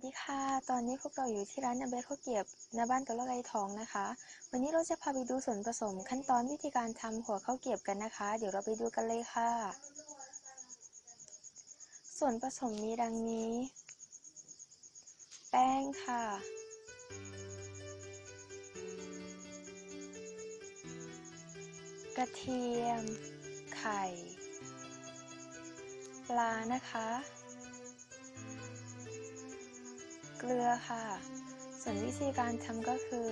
สดีค่ะ ตอนนี้พวกเราอยู่ที่ร้านอาเบะข้าวเกียบหน้าบ้านตะละไกทองนะคะ วันนี้เราจะพาไปดูส่วนผสมขั้นตอนวิธีการทำหัวข้าวเกียบกันนะคะ เดี๋ยวเราไปดูกันเลยค่ะ ส่วนผสมมีดังนี้ แป้งค่ะ กระเทียม ไข่ ปลานะคะ เกลือค่ะ ส่วนวิธีการทำก็คือ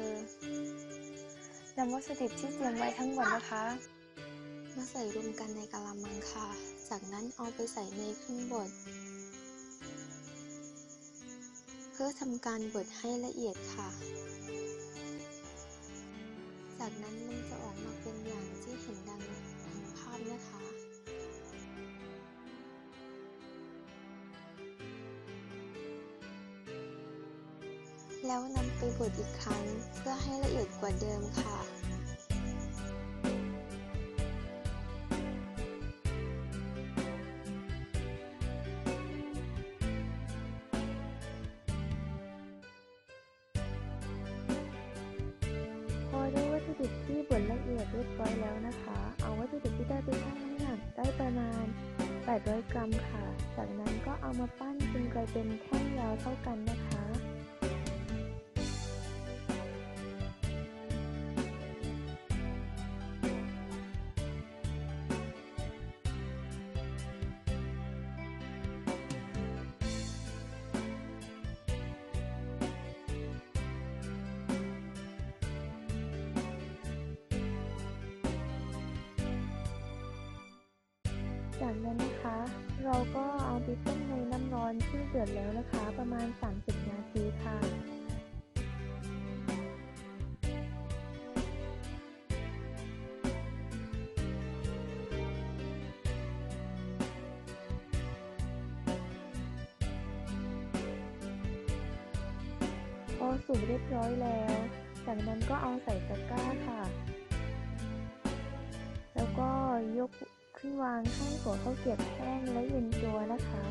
นำวัตถุดิบที่เตรียมไว้ทั้งหมดนะคะ มาใส่รวมกันในกะละมังค่ะ จากนั้นเอาไปใส่ในเครื่องบด เพื่อทำการบดให้ละเอียดค่ะ จากนั้นมันจะออกมาเป็นอย่างที่เห็นดั แล้วนำไปบดอีกครั้งเพื่อให้ละเอียดกว่าเดิมค่ะ พอได้วัตถุดิบที่บดละเอียดเรียบร้อยแล้วนะคะ เอาวัตถุดิบที่ได้ไปชั่งน้ำหนักได้ประมาณ 800 กรัมค่ะ จากนั้นก็เอามาปั้นจนกลายเป็นแท่งยาวเท่ากันนะคะ จากนั้นนะคะ เราก็เอาไปต้มในน้ำร้อนที่เดือดแล้วนะคะ ประมาณ 30 นาทีค่ะ พอสุกเรียบร้อยแล้ว จากนั้นก็เอาใส่ตะกร้าค่ะ แล้วก็ยก ขึ้นวางให้หัวข้าวเกรียบแห้งและเย็นตัวนะคะ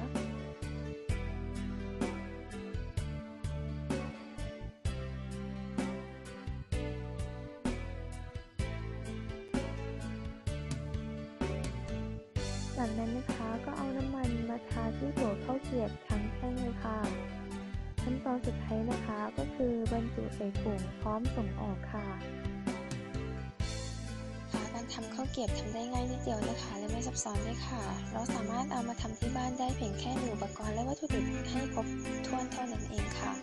จากนั้นนะคะก็เอาน้ำมันมาทาที่หัวข้าวเกรียบทั้งแท่งเลยค่ะ ขั้นตอนสุดท้ายนะคะก็คือบรรจุใส่ถุงพร้อมส่งออกค่ะ ทำข้าวเกรียบทำได้ง่ายนิดเดียวนะคะและไม่ซับซ้อนด้วยค่ะ เราสามารถเอามาทำที่บ้านได้เพียงแค่มีอุปกรณ์และวัตถุดิบให้ครบถ้วนเท่านั้นเองค่ะ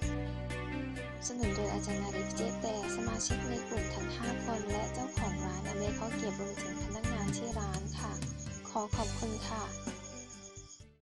สนุนโดยอาจารย์นาริเจแต่สมาชิกในกลุ่มทั้ง 5 คน และเจ้าของร้านอเมข้าวเกรียบรวมถึงพนักงานที่ร้านค่ะ ขอขอบคุณค่ะ